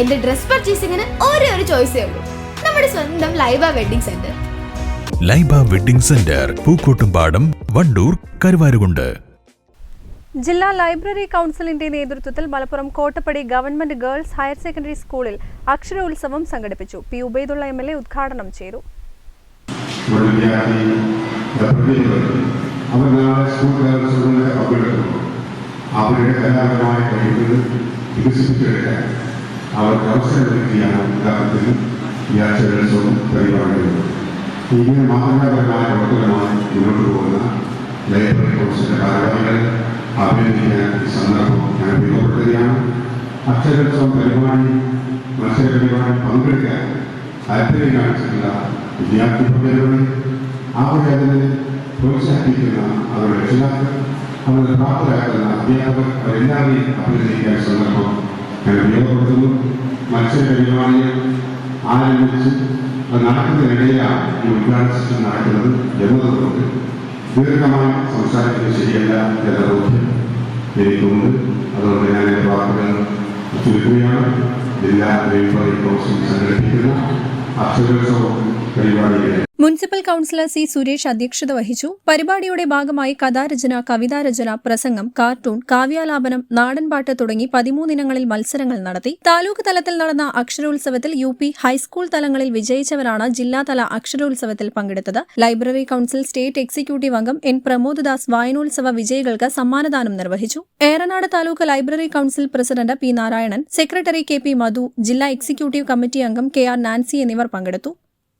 എന്റെ ഡ്രസ് പർച്ചേസിംഗിന് ഒരേ ഒരു ചോയ്സേ ഉള്ളൂ. നമ്മുടെ സ്വന്തം Laiba wedding centre. Laiba wedding centre Pookkottumpadam Wandoor Karuvarakundu. ജില്ലാ ലൈബ്രറി കൗൺസിലിന്റെ നേതൃത്വത്തിൽ Malappuram Kottappadi government girls higher secondary സ്കൂളിൽ അക്ഷരോത്സവം സംഘടിപ്പിച്ചു. P Ubaidulla M L A ഉദ്ഘാടനം ചെയ്തു. അവരുടെ കലാപരമായ കഴിവുകൾ വികസിപ്പിച്ചെടുക്കാൻ അവർക്ക് അവസരം യഥാർത്ഥത്തിൽ ഈ അക്ഷരോത്സവം പരിപാടികൾ ഇങ്ങനെ മാതൃകാപരമായ പ്രവർത്തനമായി മുന്നോട്ട് പോകുന്ന ലൈബ്രറി കൗൺസിലിന്റെ ഭാരവാഹികളെ അഭിനന്ദിക്കാൻ സന്ദർഭം ഞാൻ ഉപയോഗപ്പെടുത്തുകയാണ്. അക്ഷരോത്സവം പരിപാടി മത്സര പരിപാടി പങ്കെടുക്കാൻ താല്പര്യം കാണിച്ചിട്ടുള്ള വിദ്യാർത്ഥി പ്രതിനിധികളെ അവരെ അതിനെ പ്രോത്സാഹിപ്പിക്കുന്ന അവരുടെ രക്ഷിതാക്കൾ അവരുടെ പ്രാപ്തരാക്കുന്ന അധ്യാപകർ അവരെല്ലാവരെയും അഭിനന്ദിക്കാൻ സന്ദർഭം ഉപയോഗപ്പെടുത്തുന്നു മത്സര പരിപാടികൾ ആരംഭിച്ച് അത് നടക്കുന്നതിനിടയിലാണ് ഈ ഉദ്ഘാടന സിസ്റ്റം നടക്കുന്നത് എന്നതുകൊണ്ട് ദീർഘമായി സംസാരിക്കുന്നത് ശരിയല്ല എന്ന ബോധ്യം എനിക്കുണ്ട്. അതുകൊണ്ട് ഞാൻ എന്റെ വാക്കുകൾ ചുരുക്കുകയാണ് ജില്ലാ ലൈബ്രറി കൗൺസിൽ സംഘടിപ്പിക്കുന്ന അക്ഷരോത്സവം മുനിസിപ്പൽ കൌൺസിലർ സി സുരേഷ് അധ്യക്ഷത വഹിച്ചു. പരിപാടിയുടെ ഭാഗമായി കഥാരചന കവിതാരചന പ്രസംഗം കാർട്ടൂൺ കാവ്യാലാപനം നാടൻപാട്ട് തുടങ്ങി പതിമൂന്നിനങ്ങളിൽ മത്സരങ്ങൾ നടത്തി. താലൂക്ക് തലത്തിൽ നടന്ന അക്ഷരോത്സവത്തിൽ യു പി ഹൈസ്കൂൾ തലങ്ങളിൽ വിജയിച്ചവരാണ് ജില്ലാതല അക്ഷരോത്സവത്തിൽ പങ്കെടുത്തത്. ലൈബ്രറി കൌൺസിൽ സ്റ്റേറ്റ് എക്സിക്യൂട്ടീവ് അംഗം എൻ പ്രമോദ്ദാസ് വായനോത്സവ വിജയികൾക്ക് സമ്മാനദാനം നിർവഹിച്ചു. Eranad taluk library council president P Narayanan secretary K P Madhu ജില്ലാ എക്സിക്യൂട്ടീവ് കമ്മിറ്റി അംഗം കെ ആർ നാൻസി എന്നിവർ പങ്കെടുത്തു.